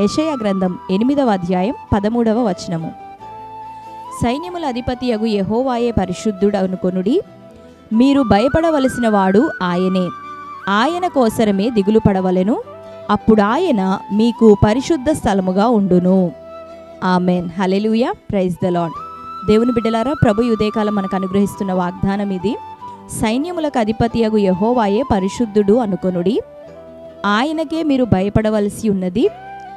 యషయ గ్రంథం ఎనిమిదవ అధ్యాయం పదమూడవ వచనము. సైన్యముల అధిపతి అగు యహోవాయే పరిశుద్ధుడు అనుకొనుడి మీరు భయపడవలసిన వాడు ఆయనే. ఆయన కోసరమే దిగులు పడవలెను అప్పుడు ఆయన మీకు పరిశుద్ధ స్థలముగా ఉండును. Amen. Hallelujah praise the Lord దేవుని బిడ్డలారా ప్రభు ఈ ఉదయకాలం మనకు అనుగ్రహిస్తున్న వాగ్దానం ఇది. సైన్యములకు అధిపతి అగు యహోవాయే పరిశుద్ధుడు అనుకొనుడి ఆయనకే మీరు భయపడవలసి ఉన్నది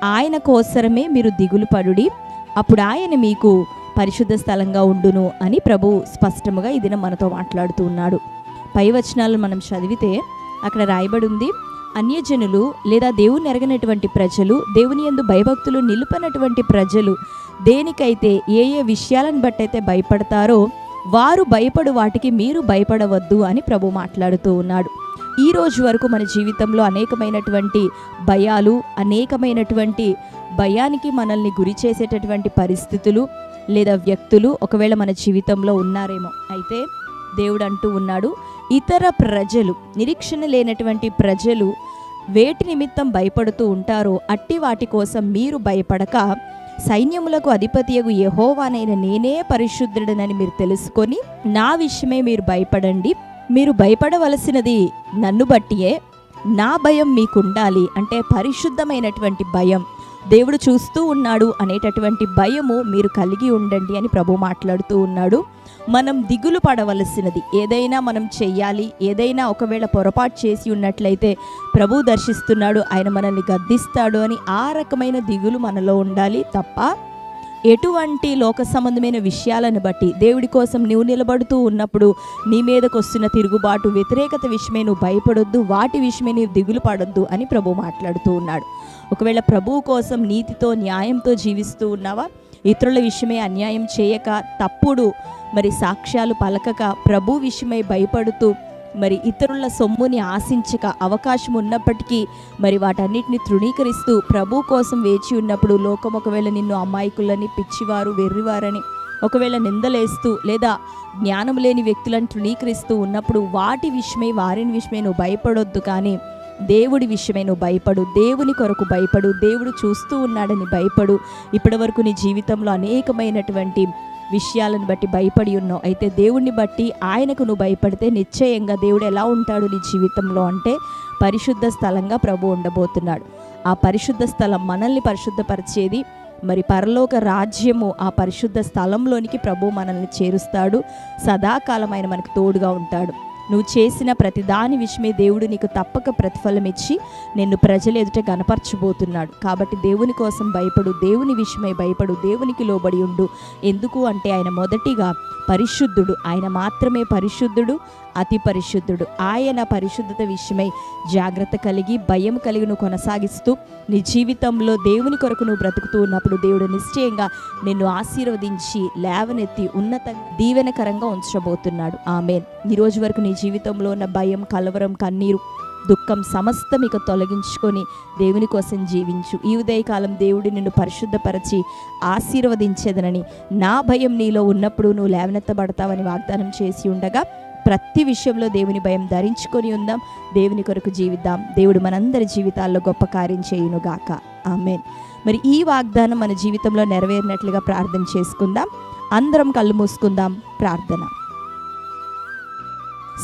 ఆయన కోసరమే మీరు దిగులు పడుడి. అప్పుడు ఆయన మీకు పరిశుద్ధ స్థలంగా ఉండును అని ప్రభు స్పష్టముగా ఈ దినం మనతో మాట్లాడుతూ ఉన్నాడు. పైవచనాలను మనం చదివితే అక్కడ రాయబడి ఉంది అన్యజనులు లేదా దేవుని ఎరగనటువంటి ప్రజలు దేవుని యందు భయభక్తులు నిలుపనటువంటి ప్రజలు దేనికైతే ఏ ఏ విషయాలను బట్టయితే భయపడతారో వారు భయపడు వాటికి మీరు భయపడవద్దు అని ప్రభు మాట్లాడుతూ ఉన్నాడు. ఈ రోజు వరకు మన జీవితంలో అనేకమైనటువంటి భయాలు అనేకమైనటువంటి భయానికి మనల్ని గురి చేసేటటువంటి పరిస్థితులు లేదా వ్యక్తులు ఒకవేళ మన జీవితంలో ఉన్నారేమో. అయితే దేవుడు అంటూ ఉన్నాడు ఇతర ప్రజలు నిరీక్షణ లేనటువంటి ప్రజలు వేటి నిమిత్తం భయపడుతూ ఉంటారో అట్టి వాటి కోసం మీరు భయపడక సైన్యములకు అధిపతియగు యహోవానైన నేనే పరిశుద్ధుడనని మీరు తెలుసుకొని నా విషయమే మీరు భయపడండి. మీరు భయపడవలసినది నన్ను బట్టియే. నా భయం మీకు ఉండాలి అంటే పరిశుద్ధమైనటువంటి భయం. దేవుడు చూస్తూ ఉన్నాడు అనేటటువంటి భయము మీరు కలిగి ఉండండి అని ప్రభు మాట్లాడుతూ ఉన్నాడు. మనం దిగులు పడవలసినది ఏదైనా మనం చెయ్యాలి ఏదైనా ఒకవేళ పొరపాటు చేసి ఉన్నట్లయితే ప్రభు దర్శిస్తున్నాడు ఆయన మనల్ని గద్దిస్తాడు అని ఆ రకమైన దిగులు మనలో ఉండాలి తప్ప ఎటువంటి లోక సంబంధమైన విషయాలను బట్టి దేవుడి కోసం నువ్వు నిలబడుతూ ఉన్నప్పుడు నీ మీదకు వస్తున్న తిరుగుబాటు వ్యతిరేకత విషయమే నువ్వు భయపడొద్దు వాటి విషయమే నీవు దిగులు పడొద్దు అని ప్రభు మాట్లాడుతూ ఉన్నాడు. ఒకవేళ ప్రభువు కోసం నీతితో న్యాయంతో జీవిస్తూ ఉన్నావా? ఇతరుల విషయమై అన్యాయం చేయక తప్పుడు మరి సాక్ష్యాలు పలకక ప్రభు విషయమై భయపడుతూ మరి ఇతరుల సొమ్ముని ఆశించక అవకాశం ఉన్నప్పటికీ మరి వాటన్నిటిని తృణీకరిస్తూ ప్రభు కోసం వేచి ఉన్నప్పుడు లోకం ఒకవేళ నిన్ను అమాయకులని పిచ్చివారు వెర్రివారని ఒకవేళ నిందలేస్తూ లేదా జ్ఞానం లేని వ్యక్తులను తృణీకరిస్తూ ఉన్నప్పుడు వాటి విషయమే వారిని విషయమే నువ్వు భయపడొద్దు కానీ దేవుడి విషయమై నువ్వు భయపడు. దేవుని కొరకు భయపడు. దేవుడు చూస్తూ ఉన్నాడని భయపడు. ఇప్పటి వరకు నీ జీవితంలో అనేకమైనటువంటి విషయాలను బట్టి భయపడి ఉన్నావు. అయితే దేవుణ్ణి బట్టి ఆయనకు నువ్వు భయపడితే నిశ్చయంగా దేవుడు ఎలా ఉంటాడు నీ జీవితంలో అంటే పరిశుద్ధ స్థలంగా ప్రభు ఉండబోతున్నాడు. ఆ పరిశుద్ధ స్థలం మనల్ని పరిశుద్ధపరిచేది మరి పరలోక రాజ్యము ఆ పరిశుద్ధ స్థలంలోనికి ప్రభు మనల్ని చేరుస్తాడు. సదాకాలమైన మనకు తోడుగా ఉంటాడు. నువ్వు చేసిన ప్రతి దాని విషయమే దేవుడు నీకు తప్పక ప్రతిఫలం ఇచ్చి నిన్ను ప్రజలు ఎదుట గనపరచబోతున్నాడు. కాబట్టి దేవుని కోసం భయపడు దేవుని విషయమే భయపడు దేవునికి లోబడి ఉండు. ఎందుకు అంటే ఆయన మొదటిగా పరిశుద్ధుడు ఆయన మాత్రమే పరిశుద్ధుడు అతి పరిశుద్ధుడు. ఆయన పరిశుద్ధత విషయమై జాగ్రత్త కలిగి భయం కలిగి నువ్వు కొనసాగిస్తూ నీ జీవితంలో దేవుని కొరకు నువ్వు బ్రతుకుతూ ఉన్నప్పుడు దేవుడు నిశ్చయంగా నిన్ను ఆశీర్వదించి లేవనెత్తి ఉన్నత దీవెనకరంగా ఉంచబోతున్నాడు. ఆమె ఈ రోజు వరకు నీ జీవితంలో ఉన్న భయం కలవరం కన్నీరు దుఃఖం సమస్తం ఇక తొలగించుకొని దేవుని కోసం జీవించు. ఈ ఉదయకాలం దేవుడు నిన్ను పరిశుద్ధపరచి ఆశీర్వదించేదనని నా భయం నీలో ఉన్నప్పుడు నువ్వు లేవనెత్తబడతావని వాగ్దానం చేసి ఉండగా ప్రతి విషయంలో దేవుని భయం ధరించుకొని ఉందాం. దేవుని కొరకు జీవిద్దాం. దేవుడు మనందరి జీవితాల్లో గొప్ప కార్యం చేయునుగాక. ఆమెన్. మరి ఈ వాగ్దానం మన జీవితంలో నెరవేరినట్లుగా ప్రార్థన చేసుకుందాం. అందరం కళ్ళు మూసుకుందాం. ప్రార్థన.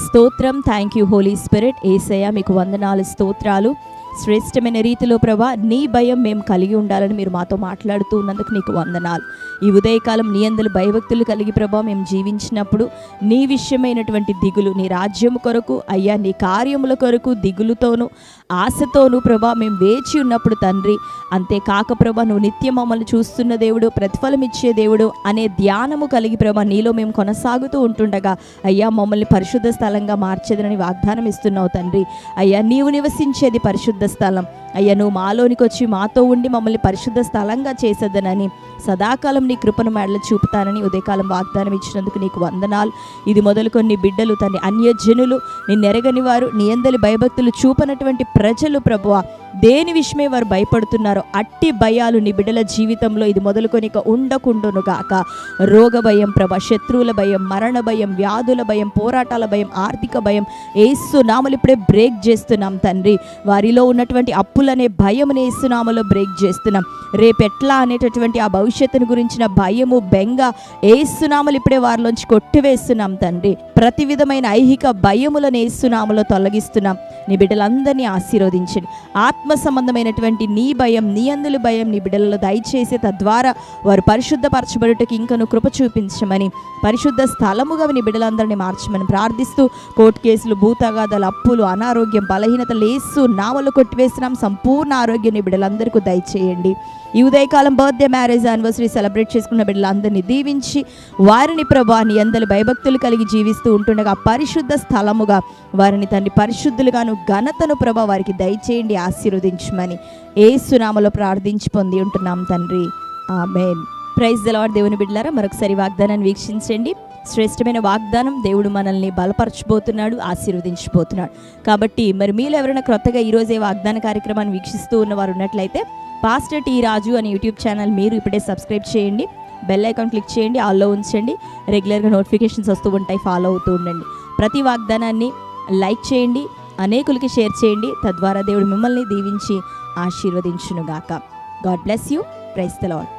స్తోత్రం. Thank you Holy Spirit Yesayya మీకు వందనాలు స్తోత్రాలు. శ్రేష్టమైన రీతిలో ప్రభా నీ భయం మేము కలిగి ఉండాలని మీరు మాతో మాట్లాడుతూ ఉన్నందుకు నీకు వందనాలు. ఈ ఉదయకాలం నీ అందరు భయభక్తులు కలిగి ప్రభా మేము జీవించినప్పుడు నీ విషయమైనటువంటి దిగులు నీ రాజ్యము కొరకు అయ్యా నీ కార్యముల కొరకు దిగులుతోనూ ఆశతోనూ ప్రభా మేము వేచి ఉన్నప్పుడు తండ్రి అంతేకాక ప్రభా నువ్వు నిత్యం మమ్మల్ని చూస్తున్న దేవుడు ప్రతిఫలం ఇచ్చే దేవుడు అనే ధ్యానము కలిగి ప్రభా నీలో మేము కొనసాగుతూ ఉంటుండగా అయ్యా మమ్మల్ని పరిశుద్ధ స్థలంగా మార్చేదనని వాగ్దానం ఇస్తున్నావు తండ్రి. అయ్యా నీవు నివసించేది పరిశుద్ధ స్థలం అయ్యా నువ్వు మాలోనికి వచ్చి మాతో ఉండి మమ్మల్ని పరిశుద్ధ స్థలంగా చేసేదనని సదాకాలం నీ కృపను మెడలు చూపుతానని ఉదయకాలం వాగ్దానం ఇచ్చినందుకు నీకు వందనాలు. ఇది మొదలుకొని నీ బిడ్డలు తన అన్యజనులు నిన్నెరగని వారు నీ అందరి భయభక్తులు చూపనటువంటి ప్రజలు ప్రభువ. దేని విషయమే వారు భయపడుతున్నారో అట్టి భయాలు నీ బిడ్డల జీవితంలో ఇది మొదలుకొని ఉండకుండును గాక. రోగ భయం ప్రభ శత్రువుల భయం మరణ భయం వ్యాధుల భయం పోరాటాల భయం ఆర్థిక భయం ఏసు నామలు ఇప్పుడే బ్రేక్ చేస్తున్నాం తండ్రి. వారిలో ఉన్నటువంటి అనే భయముని ఏసునామలో బ్రేక్ చేస్తున్నాం. రేపెట్లా అనేటటువంటి ఆ భవిష్యత్తును గురించిన భయము బెంగ ఏసునామలు ఇప్పుడే వారిలోంచి కొట్టివేస్తున్నాం తండ్రి. ప్రతి విధమైన ఐహిక భయములను ఏసునామలో తొలగిస్తున్నాం. నీ బిడ్డలందరినీ ఆశీర్వదించండి. ఆత్మ సంబంధమైనటువంటి నీ భయం నీ అందుల భయం నీ బిడ్డలలో దయచేసి తద్వారా వారు పరిశుద్ధపరచబడుటకు ఇంకను కృప చూపించమని పరిశుద్ధ స్థలముగా నీ బిడ్డలందరినీ మార్చమని ప్రార్థిస్తూ కోర్టు కేసులు భూతగాదాలు అప్పులు అనారోగ్యం బలహీనత లేసు నావలు కొట్టివేసినాం సంపూర్ణ ఆరోగ్యాన్ని బిడ్డలందరికీ దయచేయండి. ఈ ఉదయకాలం బర్త్డే మ్యారేజ్ యానివర్సరీ సెలబ్రేట్ చేసుకున్న బిడ్డలందరినీ దీవించి వారిని ప్రభా నీ అందరి భయభక్తులు కలిగి జీవిస్తూ ఉంటుండగా పరిశుద్ధ స్థలముగా వారిని తండ్రి పరిశుద్ధులుగాను ఘనతను ప్రభా వారికి దయచేయండి ఆశీర్వదించమని ఏసునామలో ప్రార్థించి పొంది ఉంటున్నాం తండ్రి. ఆమెన్. ప్రైజ్ దలవాడు దేవుని బిడ్డలారా మరొకసారి వాగ్దానాన్ని వీక్షించండి. శ్రేష్టమైన వాగ్దానం దేవుడు మనల్ని బలపరచబోతున్నాడు ఆశీర్వదించబోతున్నాడు. కాబట్టి మరి మీలో ఎవరైనా క్రొత్తగా ఈరోజే వాగ్దాన కార్యక్రమాన్ని వీక్షిస్తూ ఉన్నవారు ఉన్నట్లయితే పాస్టర్ టీ రాజు అనే యూట్యూబ్ ఛానల్ మీరు ఇప్పుడే సబ్స్క్రైబ్ చేయండి బెల్ ఐకాన్ క్లిక్ చేయండి ఆల్లో ఉంచండి రెగ్యులర్గా నోటిఫికేషన్స్ వస్తూ ఉంటాయి ఫాలో అవుతూ ఉండండి. ప్రతి వాగ్దానాన్ని లైక్ చేయండి అనేకులకి షేర్ చేయండి తద్వారా దేవుడు మిమ్మల్ని దీవించి ఆశీర్వదించునుగాక. God bless you praise the Lord